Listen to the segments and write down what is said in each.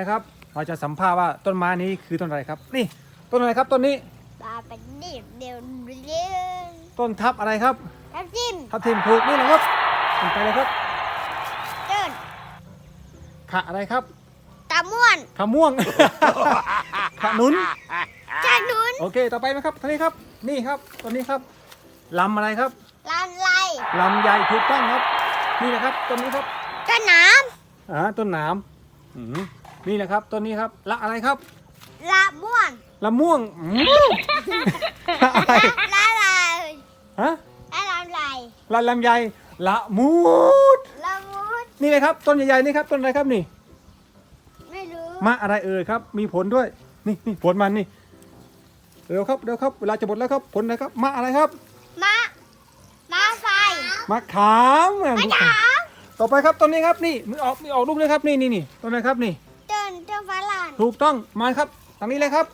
นะครับ เราจะสัมภาษณ์ว่าต้นไม้นี้คือต้นอะไรครับ นี่ต้นอะไรครับต้นนี้ตาเป็นดิบเดียวเลี้ยงต้นทับอะไรครับทับทิมทับทิมถูกนี่นะครับขึ้นไปเลยครับเดินขะอะไรครับตาม่วนขะม่วง ขะนุนจานุนโอเค ต่อไปนะครับท่านี้ครับ นี่ครับต้นนี้ครับลำอะไรครับลานไลลำใหญ่ถูกต้องครับ นี่นะครับต้นนี้ครับต้นน้อ่าต้นหนามอืม นี่นะครับต้นนี้ครับละอะไรครับำละม่วนละม่วงอืมละอะไรละลายฮะละลำลายละลำไยละมูด ละมุดนี่เลยครับต้นใหญ่ๆนี่ครับต้นอะไรครับนี่ ไม่รู้มะอะไรเอ่ยครับ มีผลด้วย นี่นี่ผลมันนี่เร็วครับเร็วครับเวลาจะหมดแล้วครับผลอะไรครับมะอะไรครับมะมะไฟมะขามอะมะขามต่อไปครับต้นนี้ครับนี่มันออกมีออกลูกเลยครับนี่นี่นี่ต้นอะไรครับนี่ต้นต้นฝรั่ง ถูกต้องมาครับทางนี้เลยครับ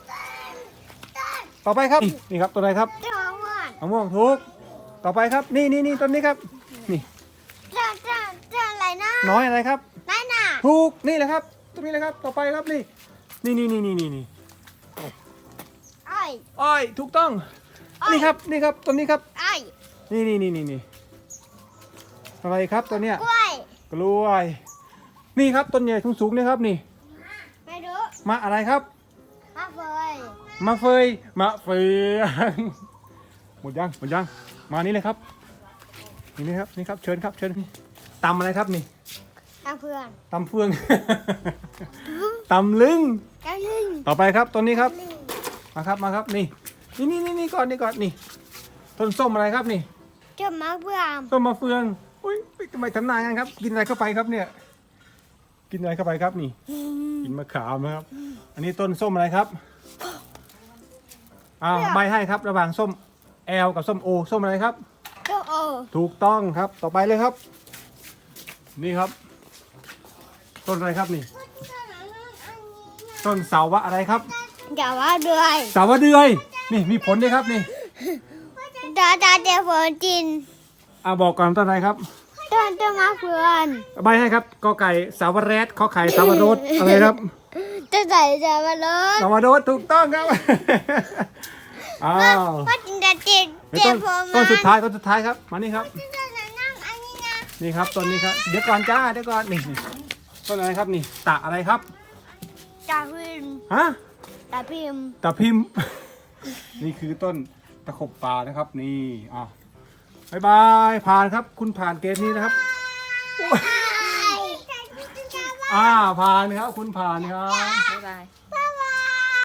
ต่อไปครับนี่ครับต้นอะไรครับต้นมะม่วนมะม่วงถูกต่อไปครับ นี่นี่นี่ต้นนี้ครับ นี่ต้นต้นต้นอะไรนะน้อยอะไรครับน้อยหนาถูกนี่แหละครับตรงนี้เลยครับ ต่อไปครับนี่นี่นี่นี่นี่นี่นี่อ้อยอ้อยถูกต้องอ้อยนี่ครับนี่ครับต้นนี้ครับอ้อยนี่นี่นี่นี่นี่อะไรครับตัวเนี้ยกล้วยกล้วย นี่ครับต้นใหญ่สูงๆนี่ครับนี่ไม่รู้มะอะไรครับมะเฟยมะเฟยมะเฟืองหมดยังหมดยังมานี่เลยครับ นี่นี่ครับนี่ครับเชิญครับเชิญตำอะไรครับนี่ตาเพื่อนตำเฟืองตำลึงกระลึงต่อไปครับต้นนี้ครับ มาครับมาครับนี่นี่นี่นี่นี่ก่อนนี่ก่อนนี่ต้นส้มอะไรครับนี่เจ้ามะเฟืองส้มมะเฟืองอุ้ยทำไมทำนานกันครับ กินอะไรเข้าไปครับเนี่ย กินอะไรเข้าไปครับนี่ กินมะขามนะครับ อันนี้ต้นส้มอะไรครับอ้าวใบให้ครับ ระหว่างส้มแอลกับส้มโอส้มอะไรครับเจ้าโอ ถูกต้องครับ ต่อไปเลยครับ นี่ครับ ต้นอะไรครับนี่ ต้นเสาวะอะไรครับอย่าว่าด้วยเสาวะเดือย นี่มีผลด้วยครับนี่ตาตาเจ้าฝนจินอ่าบอกก่อนต้นอะไรครับ ต้นต้นมะเฟืองใบให้ครับกอไก่สาวแรดขอไข่สาวรสอะไรครับจะใส่จะมาเลยสาวรสถูกต้องครับอ้าวว่าจินจะจินเดี๋ยวเจ็ต้บนผมต้นสุดท้ายต้นสุดท้ายครับมานี่ครับต้นนั่งอันนี้นะนี่ครับต้นนี้ครับเดี๋ยวก่อนจ้าเดี๋ยวก่อนนี่นี่ต้นอะไรครับนี่ตะอะไรครับตาพิมพ์ฮะตาพิมพ์ตะพิมพ์นี่คือต้นตะขบป่านะครับ นี่อะ บายบายผ่านครับ คุณผ่านเกณฑ์นี้นะครับอ่าผ่านครับ คุณผ่านครับ บ๊ายบายบ๊าย